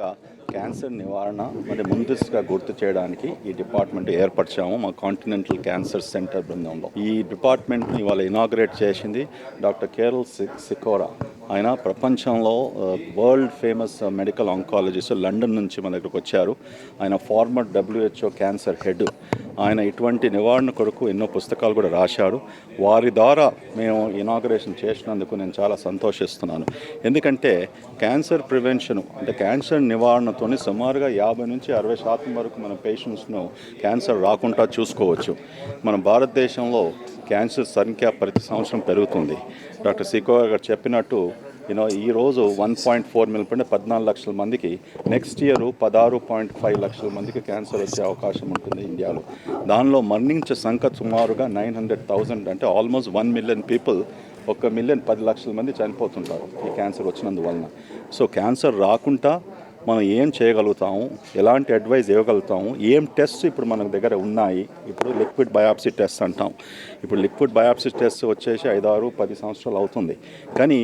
అనగా క్యాన్సర్ నివారణ మరి ముందస్తుగా గుర్తు చేయడానికి ఈ డిపార్ట్మెంట్ ఏర్పరిచాము. మా కాంటినెంటల్ క్యాన్సర్ సెంటర్ బృందంలో. ఈ డిపార్ట్మెంట్ని ఇవాళ ఇనాగ్రేట్ చేసింది డాక్టర్ కేరల్ సికోరా. ఆయన ప్రపంచంలో world famous medical oncologist London నుంచి మన దగ్గరకు వచ్చారు. ఆయన ఫార్మర్ డబ్ల్యూహెచ్ఓ క్యాన్సర్ హెడ్. ఆయన ఇటువంటి నివారణ కొరకు ఎన్నో పుస్తకాలు కూడా రాశారు వారి ద్వారా మేము ఇనాగరేషన్ చేసినందుకు నేను చాలా సంతోషిస్తున్నాను. ఎందుకంటే క్యాన్సర్ ప్రివెన్షన్ అంటే క్యాన్సర్ నివారణతోని సుమారుగా యాభై నుంచి అరవై శాతం వరకు మన పేషెంట్స్ను క్యాన్సర్ రాకుండా చూసుకోవచ్చు. మన భారతదేశంలో క్యాన్సర్ సంఖ్య ప్రతి సంవత్సరం పెరుగుతుంది. డాక్టర్ సికో గారు చెప్పినట్టు యూనో ఈరోజు వన్ పాయింట్ ఫోర్ మిలియన్ అంటే పద్నాలుగు లక్షల మందికి నెక్స్ట్ ఇయర్ పదహారు పాయింట్ ఫైవ్ లక్షల మందికి క్యాన్సర్ వచ్చే అవకాశం ఉంటుంది ఇండియాలో. దానిలో మరణించే సంఖ్య సుమారుగా నైన్ హండ్రెడ్ థౌజండ్ అంటే ఆల్మోస్ట్ వన్ మిలియన్ పీపుల్ ఒక మిలియన్ పది లక్షల మంది చనిపోతుంటారు ఈ క్యాన్సర్ వచ్చినందువలన. సో క్యాన్సర్ రాకుండా మనం ఏం చేయగలుగుతాము ఎలాంటి అడ్వైజ్ ఇవ్వగలుగుతాము ఏం టెస్ట్ ఇప్పుడు మన దగ్గర ఉన్నాయి ఇప్పుడు లిక్విడ్ బయాప్సీ టెస్ట్ అంటాం. ఇప్పుడు లిక్విడ్ బయాప్సీ టెస్ట్ వచ్చేసి ఐదారు పది సంవత్సరాలు అవుతుంది. కానీ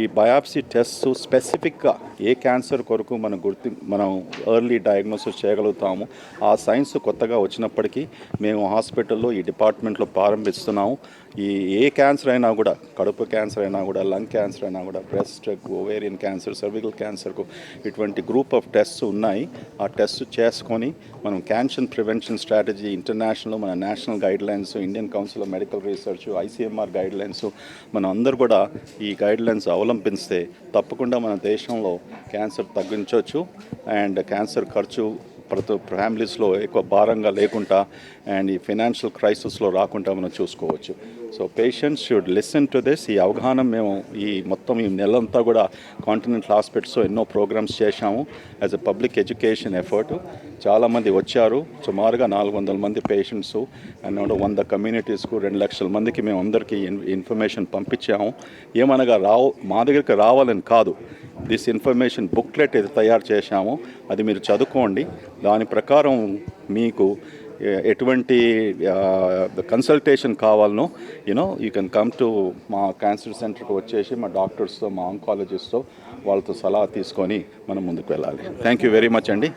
ఈ బయాప్సీ టెస్ట్ స్పెసిఫిక్గా ఏ క్యాన్సర్ కొరకు మనం గుర్తు మనం ఎర్లీ డయాగ్నోసిస్ చేయగలుగుతాము ఆ సైన్స్ కొత్తగా వచ్చినప్పటికీ మేము హాస్పిటల్లో ఈ డిపార్ట్మెంట్లో ప్రారంభిస్తున్నాము. ఈ ఏ క్యాన్సర్ అయినా కూడా కడుపు క్యాన్సర్ అయినా కూడా లంగ్ క్యాన్సర్ అయినా కూడా బ్రెస్ట్ ఓవేరియన్ క్యాన్సర్ సర్వికల్ క్యాన్సర్కు ఇటువంటి గ్రూప్ ఆఫ్ టెస్ట్స్ ఉన్నాయి. ఆ టెస్ట్ చేసుకొని మనం క్యాన్సర్ ప్రివెన్షన్ స్ట్రాటజీ ఇంటర్నేషనల్ మన national guidelines Indian Council of Medical Research ICMR guidelines మనం అందరూ కూడా ఈ గైడ్ లైన్స్ అవలంబిస్తే తప్పకుండా మన దేశంలో క్యాన్సర్ తగ్గించవచ్చు. అండ్ క్యాన్సర్ ఖర్చు ప్రతి ఫ్యామిలీస్లో ఎక్కువ భారంగా లేకుండా అండ్ ఈ ఫైనాన్షియల్ క్రైసిస్లో రాకుండా మనం చూసుకోవచ్చు. So patients should listen to this. ఈ అవగాహన మేము ఈ మొత్తం ఈ నెలంతా కూడా కాంటినెంటల్ హాస్పిటల్స్లో ఎన్నో ప్రోగ్రామ్స్ చేశాము. As a public education effort చాలామంది వచ్చారు. సుమారుగా నాలుగు వందల మంది పేషెంట్స్ అండ్ వంద కమ్యూనిటీస్కు రెండు లక్షల మందికి మేము అందరికీ ఇన్- ఇన్ఫర్మేషన్ పంపించాము. ఏమనగా రావు మా దగ్గరికి రావాలని కాదు. దిస్ ఇన్ఫర్మేషన్ బుక్లెట్ ఏది తయారు చేశామో అది మీరు చదువుకోండి. దాని ప్రకారం మీకు ఎటువంటి కన్సల్టేషన్ కావాలనో you know you can come to మా క్యాన్సర్ సెంటర్కి వచ్చేసి మా డాక్టర్స్తో మా ఆంకాలజిస్ట్తో వాళ్ళతో సలహా తీసుకొని మనం ముందుకు వెళ్ళాలి. థ్యాంక్ యూ వెరీ మచ్ అండి.